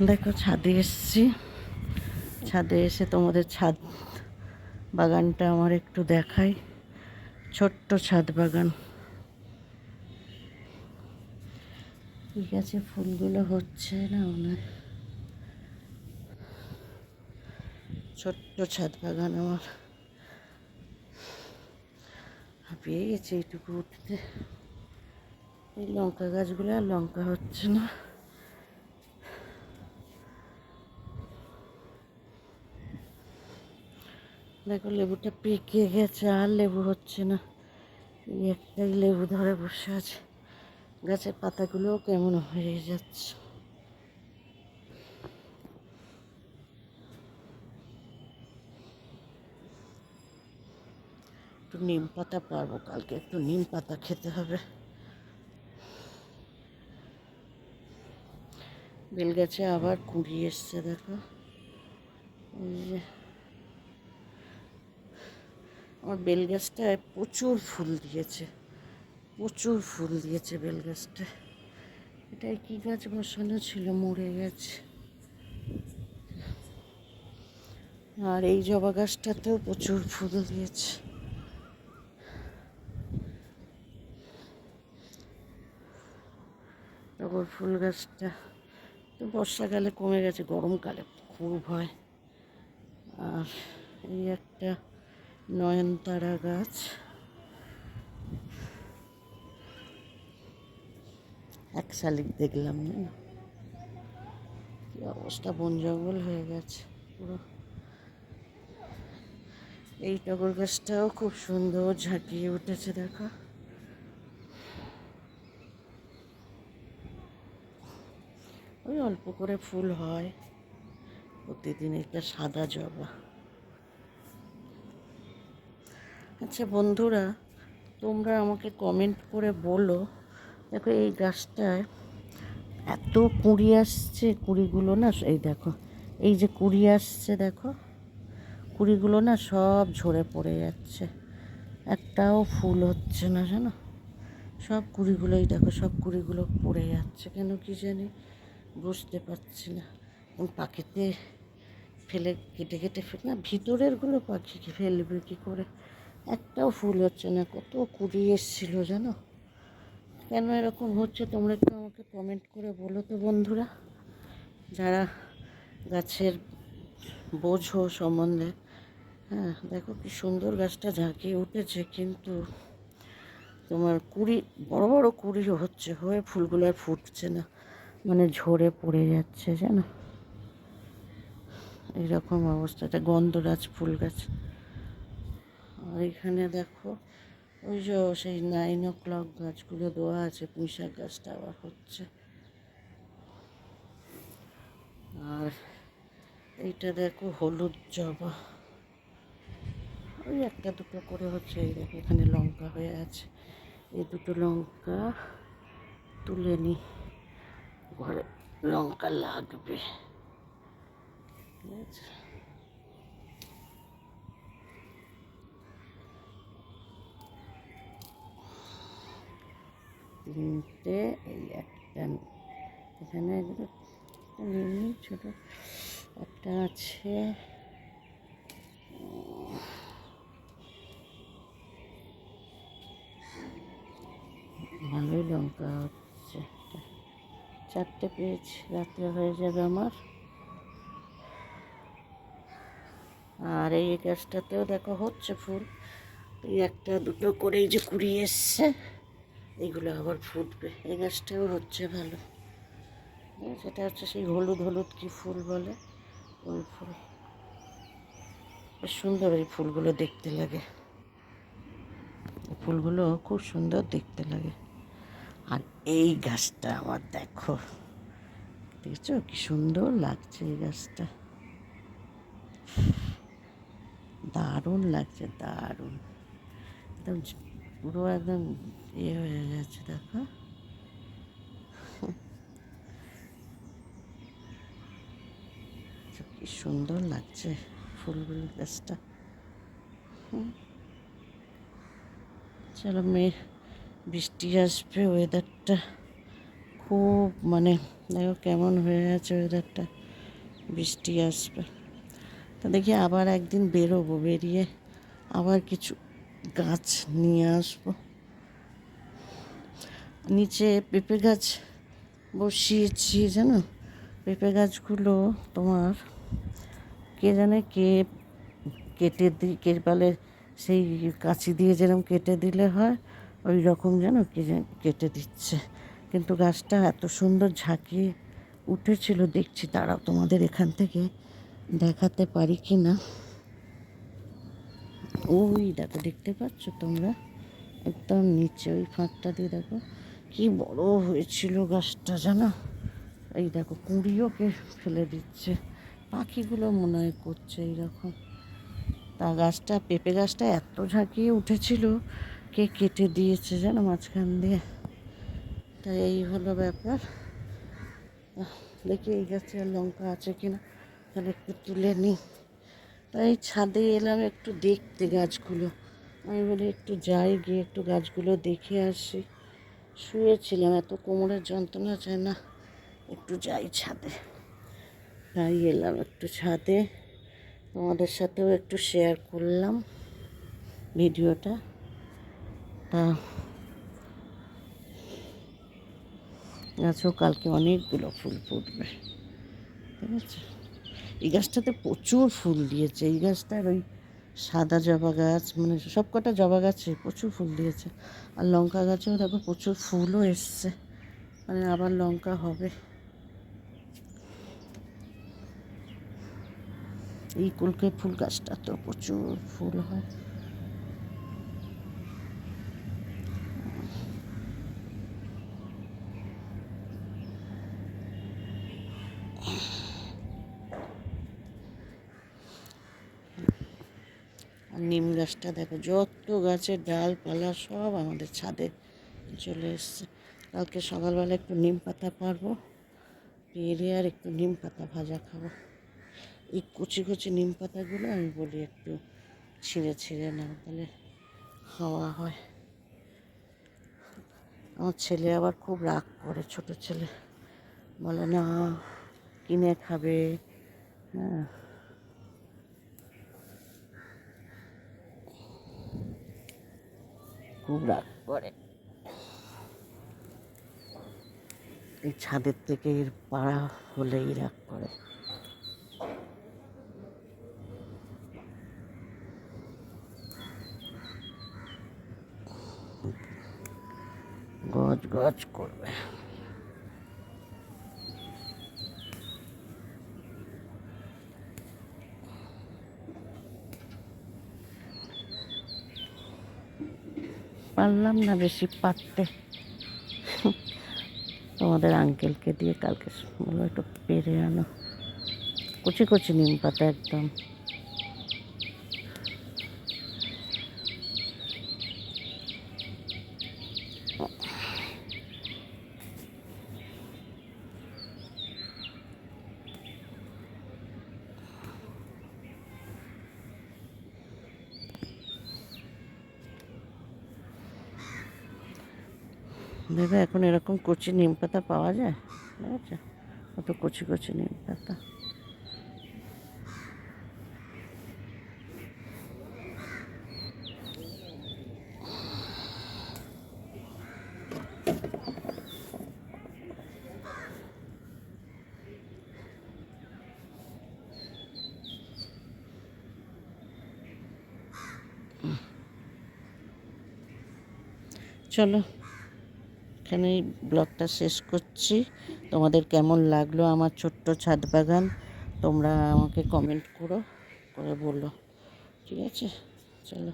দেখো, ছাদে এসছি। ছাদে এসে তোমাদের ছাদ বাগানটা আমার একটু দেখাই। ছোট্ট ছাদ বাগান। ঠিক আছে, ফুলগুলো হচ্ছে না ওনার? ছোট্ট ছাদ বাগান আমার। হাঁপিয়ে গেছে এইটুকু উঠতে। এই লঙ্কা গাছগুলো আর লঙ্কা হচ্ছে না। দেখো, লেবুটা পেকে গেছে, আর লেবু হচ্ছে না। এই একটাই লেবু ধরে বসে আছে। গাছের পাতাগুলোও কেমন হয়ে যাচ্ছে। একটু নিম পাতা পারব, কালকে একটু নিম পাতা খেতে হবে। বেল গাছে আবার কুড়ি এসছে, দেখো। এই যে আমার বেল গাছটায় প্রচুর ফুল দিয়েছে, প্রচুর ফুল দিয়েছে বেল গাছটা এটাই কি গাছ বসানো ছিল? মরে গেছে। আর এই জবা গাছটাতেও প্রচুর ফুল দিয়েছে। টগর ফুল গাছটা, তো বর্ষাকালে কমে গেছে, গরমকালে খুব হয়। আর এই একটা নয়নতারা গাছ। এক শালিক দেখলাম, না? কি অবস্থা, বন জঙ্গল হয়ে গেছে পুরো। এই টগর গাছটাও খুব সুন্দর ঝাঁকিয়ে উঠেছে, দেখো। ওই অল্প করে ফুল হয়। প্রতিদিন একটা সাদা জবা। আচ্ছা বন্ধুরা, তোমরা আমাকে কমেন্ট করে বলো, দেখো এই গাছটায় এত কুঁড়ি আসছে, কুঁড়িগুলো না, এই দেখো, এই যে কুঁড়ি আসছে দেখো, কুঁড়িগুলো না সব ঝরে পড়ে যাচ্ছে, একটাও ফুল হচ্ছে না, জানো? সব কুড়িগুলোই দেখো, সব কুড়িগুলো পড়ে যাচ্ছে, কেন কি জানি বুঝতে পারছি না। পাখিতে ফেলে, কেটে কেটে ফেলে, না ভিতরেরগুলো পাখি ফেলবে কী করে? একটাও ফুল হচ্ছে না, কত কুড়ি এসছিল জানো? কেন এরকম হচ্ছে তোমরা একটু আমাকে কমেন্ট করে বলো তো বন্ধুরা। যারা গাছের বোঝো সম্বন্ধে হ্যাঁ দেখো কি সুন্দর গাছটা ঝাঁকিয়ে উঠেছে, কিন্তু তোমার কুড়ি, বড় বড় কুড়ি হচ্ছে, হয়ে ফুলগুলো আর ফুটছে না মানে ঝরে পড়ে যাচ্ছে, জানো? এইরকম অবস্থা, এটা গন্ধরাজ ফুল গাছ। আর এখানে দেখো, ওই যে সেই নাইন ও ক্লক গাছগুলো দেওয়া আছে পুঁইশাক গাছটা আবার হচ্ছে। আর এইটা দেখো হলুদ জবা। ওই একটা দুটো করে হচ্ছে, এই দেখো এখানে লঙ্কা হয়ে আছে। এই দুটো লঙ্কা তুলে নি, ঘরে লঙ্কা লাগবে। ঠিক আছে? তিনটে, এই একটা এখানে ছোটো একটা আছে। ভালোই লঙ্কা হচ্ছে চারটে পেয়েছি রাত্রে হয়ে যাবে আমার। আর এই গাছটাতেও দেখো হচ্ছে ফুল। এই একটা দুটো করে এই যে কুড়ি এসছে। এইগুলো আবার ফুটবে। এই গাছটাও হচ্ছে ভালো। সেটা হচ্ছে সেই হলুদ হলুদ কি ফুল বলে? ওই ফুল। সুন্দর এই ফুলগুলো দেখতে লাগে। ফুলগুলো খুব সুন্দর দেখতে লাগে। আর এই গাছটা আমার দেখো। দেখছ? কি সুন্দর লাগছে এই গাছটা। দারুণ লাগছে, দারুণ। একদম পুরো একদম ইয়ে হয়ে গেছে দেখো কি সুন্দর লাগছে ফুলগুলো গাছটা। চলো মেয়ে বৃষ্টি আসবে ওয়েদারটা খুব মানে দেখো কেমন হয়ে আছে ওয়েদারটা বৃষ্টি আসবে। তা দেখি আবার একদিন বেরোবো, বেরিয়ে আবার কিছু গাছ নিয়ে আসব। নিচে পেঁপে গাছ বসিয়েছি, জানো? পেঁপে গাছগুলো তোমার কে জানে কে কেটে দি, কে বলে সেই কাঁচি দিয়ে যেরকম কেটে দিলে হয়, ওই রকম যেন কেটে দিচ্ছে। কিন্তু গাছটা এত সুন্দর ঝাঁকিয়ে উঠেছিল, দেখছি তারাও তোমাদের এখান থেকে দেখাতে পারি কি না। ওই দেখো, দেখতে পাচ্ছ তোমরা? একদম নিচে, ওই ফাঁকটা দিয়ে দেখো। কি বড় হয়েছিল গাছটা জানো? এই দেখো কুঁড়িও কে ফেলে দিচ্ছে। পাখিগুলো মনে হয় করছে এইরকম। তা গাছটা, পেঁপে গাছটা এত ঝাঁকিয়ে উঠেছিল, কে কেটে দিয়েছে জানো মাঝখান দিয়ে? তা এই হলো ব্যাপার। দেখি এই গাছে আর লঙ্কা আছে কিনা। তাহলে একটু তুলে নিই। তাই ছাদে এলাম একটু দেখতে গাছগুলো। আমি বলি একটু যাই, গিয়ে একটু গাছগুলো দেখে আসি। শুয়েছিলাম, এত কোমরের যন্ত্রণা চায় না, একটু যাই ছাদে। তাই এলাম একটু ছাদে, তোমাদের সাথেও একটু শেয়ার করলাম ভিডিওটা। তা গাছও কালকে অনেকগুলো ফুল ফুটবে, ঠিক আছে? এই গাছটাতে প্রচুর ফুল দিয়েছে, এই গাছটার ওই সাদা জবা গাছ মানে সব কটা জবা গাছে প্রচুর ফুল দিয়েছে। আর লঙ্কা গাছেও দেখো প্রচুর ফুলও এসছে। মানে আবার লঙ্কা হবে। এই কুলকে ফুল গাছটা তো প্রচুর ফুল হয়। নিম গাছটা দেখো, যত গাছের ডালপালা সব আমাদের ছাদে চলে এসছে। কালকে সকালবেলা একটু নিম পাতা পারব, পেরে আর একটু নিম পাতা ভাজা খাব। এই কচি কচি নিম পাতাগুলো আমি বলি একটু ছিঁড়ে ছিঁড়ে নাও, তাহলে খাওয়া হয়। আমার ছেলে আবার খুব রাগ করে, ছোট ছেলে। বলে, না, কিনে খাবে। হ্যাঁ। খুব রাগ করে। এই ছাদের থেকে এর পাড়া হলেই রাগ করে। গজ গজ করবে। পারলাম না বেশি পারতে। তোমাদের আঙ্কেলকে দিয়ে কালকে বলো একটু পেরে আনো। কুচি কুচি নিম পাতা একদম। ভেবে এখন এরকম কচি নিম পাতা পাওয়া যায়? ঠিক আছে? কত কচি কচি নিম পাতা। চলো। এখানেই ব্লগটা শেষ করছি। তোমাদের কেমন লাগল আমার ছোট্ট ছাদ বাগান? তোমরা আমাকে কমেন্ট করো, করে বলো। ঠিক আছে? চলো।